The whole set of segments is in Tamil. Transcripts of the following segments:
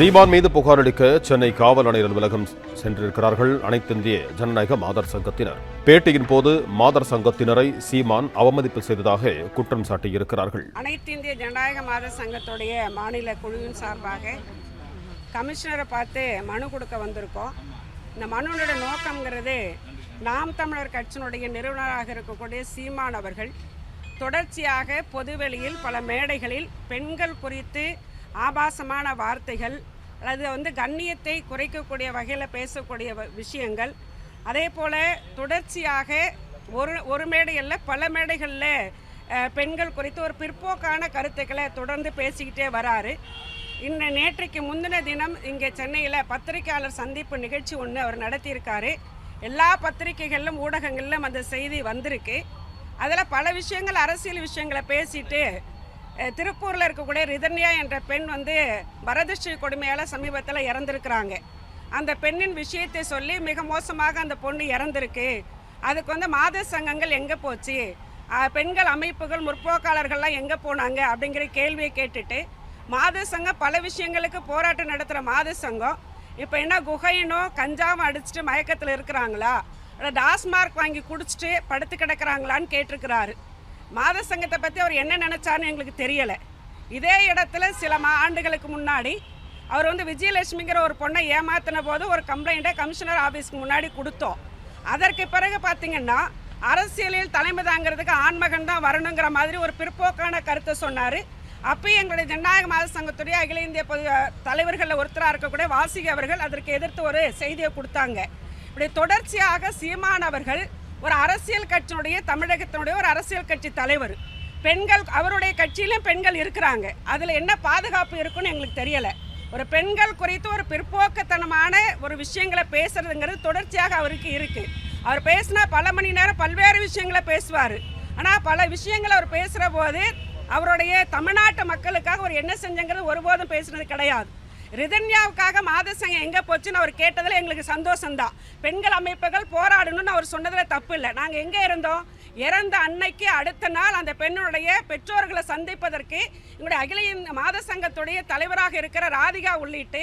தீபான் மீது புகார் அளிக்க சென்னை காவல் ஆணையர் அலுவலகம் சென்றிருக்கிறார்கள். அனைத்திந்திய ஜனநாயக மாதர் சங்கத்தினர். பேட்டியின் போது மாதர் சங்கத்தினரை சீமான் அவமதிப்பு செய்ததாக குற்றம் சாட்டியிருக்கிறார்கள். அனைத்திந்திய ஜனநாயக மாதர் சங்கத்துடைய மாநில குழுவின் சார்பாக கமிஷனரை பார்த்து மனு கொடுக்க வந்திருக்கோம். இந்த மனுவோட நோக்கம்ங்கிறது நாம் தமிழர் கட்சியினுடைய நிறுவனராக இருக்கக்கூடிய சீமான் அவர்கள் தொடர்ச்சியாக பொதுவெளியில் பல மேடைகளில் பெண்கள் குறித்து ஆபாசமான வார்த்தைகள் அல்லது வந்து கண்ணியத்தை குறைக்கக்கூடிய வகையில் பேசக்கூடிய வ- விஷயங்கள். அதே போல் தொடர்ச்சியாக ஒரு ஒரு மேடையில் பல மேடைகளில் பெண்கள் குறித்து ஒரு பிற்போக்கான கருத்துக்களை தொடர்ந்து பேசிக்கிட்டே வராரு. இன்ன நேற்றைக்கு முந்தின தினம் இங்கே சென்னையில் பத்திரிகையாளர் சந்திப்பு நிகழ்ச்சி ஒன்று அவர் நடத்தியிருக்காரு. எல்லா பத்திரிகைகளிலும் ஊடகங்களிலும் அந்த செய்தி வந்திருக்கு. அதில் பல விஷயங்கள் அரசியல் விஷயங்களை பேசிட்டு திருப்பூரில் இருக்கக்கூடிய ரிதன்யா என்ற பெண் வந்து வரதட்சணை கொடுமையால் சமீபத்தில் இறந்துருக்குறாங்க. அந்த பெண்ணின் விஷயத்தை சொல்லி மிக மோசமாக அந்த பொண்ணு இறந்துருக்கு. அதுக்கு வந்து மாத சங்கங்கள் எங்கே போச்சு? பெண்கள் அமைப்புகள் முற்போக்காளர்கள்லாம் எங்கே போனாங்க அப்படிங்கிற கேள்வியை கேட்டுட்டு மாத சங்கம் பல விஷயங்களுக்கு போராட்டம் நடத்துகிற மாத சங்கம் இப்போ என்ன குகையினும் கஞ்சாவும் அடிச்சுட்டு மயக்கத்தில் இருக்கிறாங்களா? டாஸ்மார்க் வாங்கி குடிச்சிட்டு படுத்து கிடக்கிறாங்களான்னு கேட்டிருக்கிறாரு. மாத சங்கத்தை பற்றி அவர் என்ன நினச்சார்னு எங்களுக்கு தெரியலை. இதே இடத்துல சில மா ஆண்டுகளுக்கு முன்னாடி அவர் வந்து விஜயலட்சுமிங்கிற ஒரு பொண்ணை ஏமாத்தின போது ஒரு கம்ப்ளைண்ட்டை கமிஷனர் ஆஃபீஸ்க்கு முன்னாடி கொடுத்தோம். அதற்கு பிறகு பார்த்திங்கன்னா அரசியலில் தலைமை தாங்கிறதுக்கு ஆண்மகன் தான் வரணுங்கிற மாதிரி ஒரு பிற்போக்கான கருத்தை சொன்னார். அப்பயும் எங்களுடைய ஜனநாயக மாத சங்கத்துடைய அகில இந்திய பொது தலைவர்களில் ஒருத்தராக இருக்கக்கூடிய வாசிக அவர்கள் அதற்கு எதிர்த்து ஒரு செய்தியை கொடுத்தாங்க. இப்படி தொடர்ச்சியாக சீமான் அவர்கள் ஒரு அரசியல் கட்சியினுடைய தமிழகத்தினுடைய ஒரு அரசியல் கட்சி தலைவர். பெண்கள் அவருடைய கட்சியிலும் பெண்கள் இருக்கிறாங்க. அதில் என்ன பாதுகாப்பு இருக்குன்னு எங்களுக்கு தெரியலை. ஒரு பெண்கள் குறித்து ஒரு பிற்போக்குத்தனமான ஒரு விஷயங்களை பேசுறதுங்கிறது தொடர்ச்சியாக அவருக்கு இருக்குது அவர் பேசினா பல மணி நேரம் பல்வேறு விஷயங்களை பேசுவார். ஆனால் பல விஷயங்களை அவர் பேசுகிற போது அவருடைய தமிழ்நாட்டு மக்களுக்காக அவர் என்ன செஞ்சங்கிறது ஒருபோதும் பேசுனது கிடையாது. ரிதன்யாவுக்காக மாதசங்கம் எங்கே போச்சுன்னு அவர் கேட்டதில் எங்களுக்கு சந்தோஷம்தான். பெண்கள் அமைப்புகள் போராடணும்னு அவர் சொன்னதில் தப்பு இல்லை. நாங்கள் எங்கே இருந்தோம்? இறந்த அன்னைக்கு அடுத்த நாள் அந்த பெண்ணுடைய பெற்றோர்களை சந்திப்பதற்கு எங்களுடைய அகில இந்த மாத சங்கத்துடைய தலைவராக இருக்கிற ராதிகா உள்ளிட்டு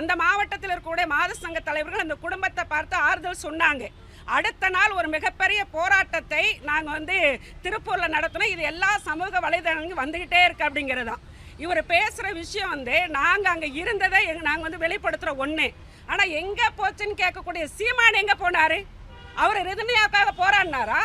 அந்த மாவட்டத்தில் இருக்கக்கூடிய மாத சங்க தலைவர்கள் அந்த குடும்பத்தை பார்த்து ஆறுதல் சொன்னாங்க. அடுத்த நாள் ஒரு மிகப்பெரிய போராட்டத்தை நாங்கள் வந்து திருப்பூரில் நடத்தினோம். இது எல்லா சமூக வலைதளங்களும் வந்துக்கிட்டே இருக்குது அப்படிங்கிறது தான் இவர் பேசுகிற விஷயம் வந்து நாங்கள் அங்கே இருந்ததை எங்கள் நாங்கள் வந்து வெளிப்படுத்துகிற ஒன்று ஆனால் எங்கே போச்சுன்னு கேட்கக்கூடிய சீமான் எங்கே போனார்? அவர் ரிதமியாக்காக போராடினாரா?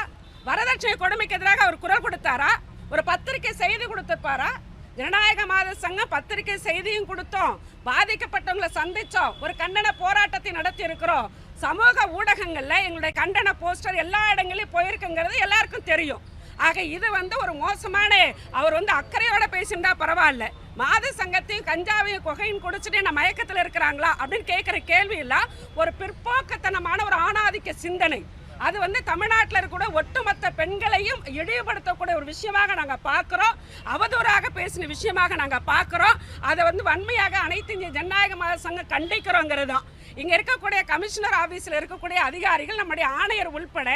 வரதட்சணை கொடுமைக்கு எதிராக அவர் குரல் கொடுத்தாரா? ஒரு பத்திரிக்கை செய்தி கொடுத்துருப்பாரா? ஜனநாயக மாத சங்கம் பத்திரிக்கை செய்தியும் கொடுத்தோம். பாதிக்கப்பட்டவங்களை சந்தித்தோம் ஒரு கண்டன போராட்டத்தை நடத்தி இருக்கிறோம் சமூக ஊடகங்களில் எங்களுடைய கண்டன போஸ்டர் எல்லா இடங்களையும் போயிருக்குங்கிறது எல்லாருக்கும் தெரியும். ஆக இது வந்து ஒரு மோசமான அவர் வந்து அக்கறையோட பேசியிருந்தா பரவாயில்ல. மாத சங்கத்தையும் கஞ்சாவையும் குகையும் குடிச்சிட்டு என்ன மயக்கத்தில் இருக்கிறாங்களா அப்படின்னு கேட்குற கேள்வி ஒரு பிற்போக்கத்தனமான ஒரு ஆணாதிக்க சிந்தனை. அது வந்து தமிழ்நாட்டில் இருக்கக்கூடிய ஒட்டுமொத்த பெண்களையும் இழிவுபடுத்தக்கூடிய ஒரு விஷயமாக நாங்கள் பார்க்குறோம். அவதூறாக பேசின விஷயமாக நாங்கள் பார்க்குறோம். அதை வந்து வன்மையாக அனைத்து இந்திய ஜனநாயக மாத சங்கம் கண்டிக்கிறோங்கிறது தான். இங்கே இருக்கக்கூடிய கமிஷனர் ஆஃபீஸில் இருக்கக்கூடிய அதிகாரிகள் நம்முடைய ஆணையர் உள்பட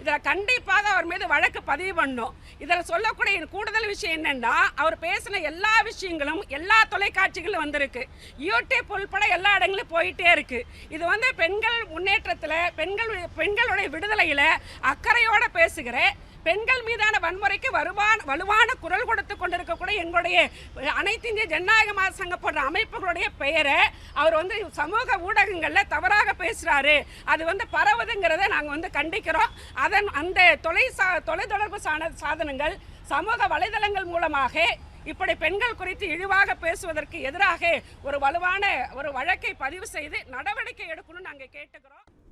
இதில் கண்டிப்பாக அவர் மீது வழக்கு பதிவு பண்ணும். இதில் சொல்லக்கூடிய கூடுதல் விஷயம் என்னென்னா அவர் பேசின எல்லா விஷயங்களும் எல்லா தொலைக்காட்சிகளும் வந்திருக்கு. யூடியூப் உள்பட எல்லா இடங்களும் போயிட்டே இருக்குது இது வந்து பெண்கள் முன்னேற்றத்தில் பெண்கள் பெண்களுடைய விடுதலையில் அக்கறையோடு பேசுகிற பெண்கள் மீதான வன்முறைக்கு வருவான வலுவான குரல் கொடுத்து கொண்டிருக்கக்கூடிய எங்களுடைய அனைத்து இந்திய ஜனநாயக மாத சங்கம் போன்ற அமைப்புகளுடைய பெயரை அவர் வந்து சமூக ஊடகங்களில் தவறாக பேசுகிறாரு அது வந்து பரவுதுங்கிறத நாங்கள் வந்து கண்டிக்கிறோம். அதன் அந்த தொலை சா தொலைத்தொடர்பு சாண சாதனங்கள் சமூக வலைதளங்கள் மூலமாக இப்படி பெண்கள் குறித்து இழிவாக பேசுவதற்கு எதிராக ஒரு வலுவான ஒரு வழக்கை பதிவு செய்து நடவடிக்கை எடுக்கணும்னு நாங்கள் கேட்டுக்கிறோம்.